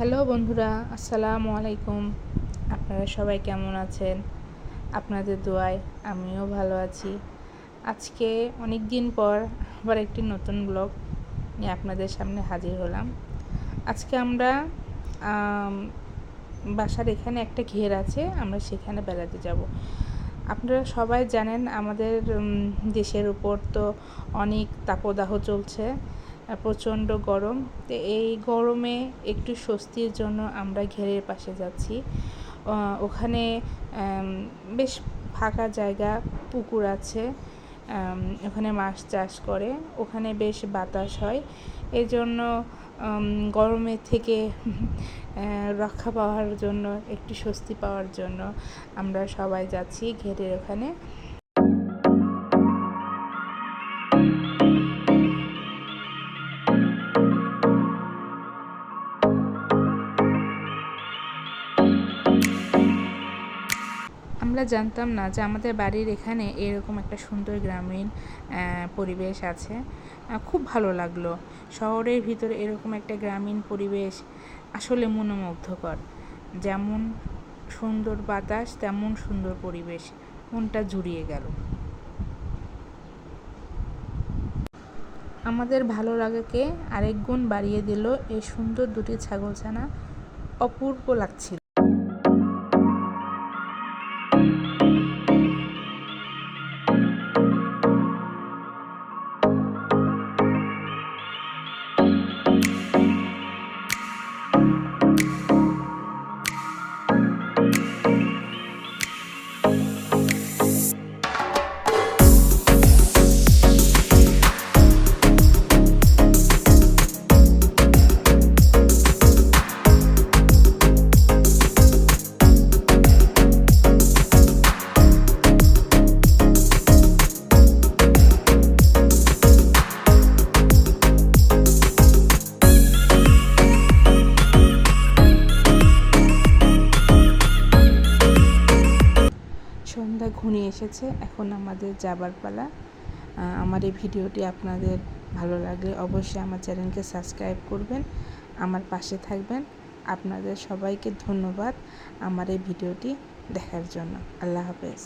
Hello বন্ধুরা, আসসালামু আলাইকুম। আপনারা সবাই কেমন আছেন? আপনাদের দোয়ায় আমিও ভালো আছি। আজকে অনেক দিন পর আবার একটি নতুন ব্লগ নিয়ে আপনাদের সামনে হাজির হলাম। আজকে আমরা বাসার এখানে একটা ঘের আছে, আমরা সেখানে বেড়াতে যাব। আপনারা সবাই জানেন আমাদের দেশের উপর তো অনেক তাপদাহ চলছে। প্রচণ্ড গরম। তো এই গরমে একটু স্বস্তির জন্য আমরা ঘেরের পাশে যাচ্ছি। ওখানে বেশ ফাঁকা জায়গা পুকুর আছে। ওখানে মাছ চাষ করে। ওখানে বেশ বাতাস হয়। এই জন্য উম, গরমের থেকে রক্ষা পাওয়ার জন্য একটু স্বস্তি পাওয়ার জন্য আমরা সবাই যাচ্ছি ঘেরের ওখানে। আমরা জানতাম না যে আমাদের বাড়ির এখানে এরকম একটা সুন্দর গ্রামীণ পরিবেশ আছে। খুব ভালো লাগল। শহরের ভিতরে এরকম একটা গ্রামীণ পরিবেশ আসলে মনোমুগ্ধকর। যেমন সুন্দর বাতাস, তেমন সুন্দর পরিবেশ। মনটা জুড়িয়ে গেল। আমাদের ভালো লাগাকে আরেক গুণ বাড়িয়ে দিল এই সুন্দর দুটি ছাগলছানা। অপূর্ব লাগছিল। ঘনিয়ে এসেছে, এখন আমাদের যাবার পালা। আমার এই ভিডিওটি আপনাদের ভালো লাগলে অবশ্যই আমার চ্যানেলকে সাবস্ক্রাইব করবেন, আমার পাশে থাকবেন। আপনাদের সবাইকে ধন্যবাদ আমার এই ভিডিওটি দেখার জন্য। আল্লাহ হাফেজ।